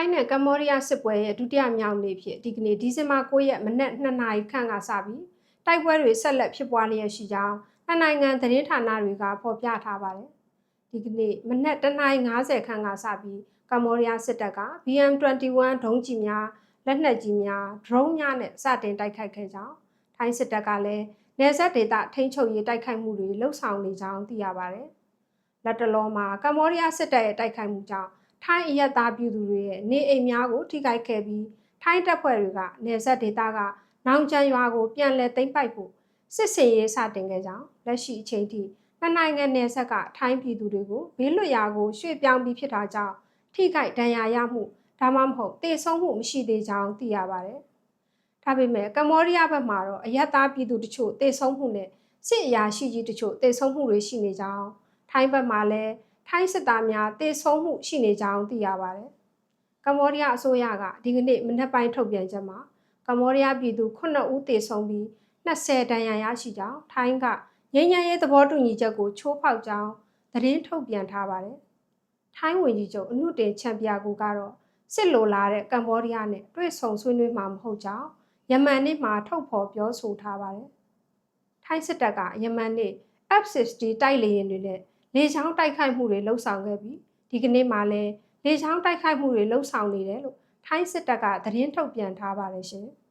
ထိုင်းနဲ့ကမ္ဘောဒီးယားစစ်ပွဲရဲ့ဒုတိယမြောက်နေ့ဖြစ်ဒီကနေ့ဒီဇင်ဘာ9ရက်မနက်2နာရီခန့်ကစပြီးတိုက်ပွဲတွေဆက်လက်ဖြစ်ပွားလျက်ရှိကြောင်းနှစ်နိုင်ငံသတင်းဌာနတွေကဖော်ပြထားပါတယ်။ဒီကနေ့မနက်1:50ခန့်ကစပြီးကမ္ဘောဒီးယားစစ်တပ်က BM21 ဒုံးကျည်များလက်နက်ကြီးများဒရုန်းများနဲ့စတင်တိုက်ခိုက်ခဲ့ကြောင်းထိုင်းစစ်တပ်ကလည်းနေဆက်ဒေသထိန်းချုပ်ရေးတိုက်ခိုက်မှုတွေလှုပ်ဆောင်နေကြောင်းသိရပါတယ်။လက်တလုံးမှာကမ္ဘောဒီးယားစစ်တပ်ရဲ့တိုက်ခိုက်မှုကြောင့် ထိုင်းအရက်သားပြည်သူတွေရဲ့နေအိမ်များကိုထိခိုက်ခဲ့ပြီးထိုင်းတပ်ဖွဲ့တွေကနေဆက်ဒေသကနောင်ကျန်ရွာကိုပြန်လည်သိမ်းပိုက်ဖို့စစ်စင်ရေးစတင်ခဲ့ကြောင်းလက်ရှိအချိန်ထိနှစ်နိုင်ငံနယ်ဆက်ကထိုင်းပြည်သူတွေကိုဘေးလွတ်ရာကိုရွှေ့ပြောင်းပြီးဖြစ်တာကြောင့်ထိခိုက်ဒဏ်ရာရမှုဒါမှမဟုတ်တေဆုံးမှုမရှိသေးကြောင်းသိရပါတယ်။ဒါပေမဲ့ကမ္ဘောဒီးယားဘက်မှာတော့အရက်သားပြည်သူတချို့တေဆုံးမှုနဲ့စစ်အရာရှိကြီးတချို့တေဆုံးမှုတွေရှိနေကြောင်းထိုင်းဘက်မှာလည်း ထိုင်းစစ်သားများတေဆုံးမှုရှိနေကြောင်းသိရပါတယ်။ကမ္ဘောဒီးယားအစိုးရကဒီကနေ့မနက်ပိုင်းထုတ်ပြန်ချက်မှာကမ္ဘောဒီးယားပြည်သူ9ဦးတေဆုံးပြီး20ဒဏ်ရာရရှိကြောင်းထိုင်းကငြိမ်းချမ်းရေးသဘောတူညီချက်ကိုချိုးဖောက်ကြောင်းသတင်းထုတ်ပြန်ထားပါတယ်။ထိုင်းဝန်ကြီးချုပ်အနုတင်ချန်ပီယာကူကတော့စစ်လိုလာတဲ့ကမ္ဘောဒီးယားနဲ့တွေ့ဆုံဆွေးနွေးမှာမဟုတ်ကြောင်းယမန်နေ့မှာထုတ်ဖော်ပြောဆိုထားပါတယ်။ထိုင်းစစ်တပ်ကယမန်နေ့ F60 တိုက်လေယာဉ်တွေနဲ့ လေချောင်းတိုက်ခိုက်မှုတွေလှုပ်ဆောင်ခဲ့ပြီးဒီကနေ့မှလည်းလေချောင်းတိုက်ခိုက်မှုတွေလှုပ်ဆောင်နေတယ်လို့ထိုင်းစစ်တပ်ကသတင်းထုတ်ပြန်ထားပါတယ်ရှင်။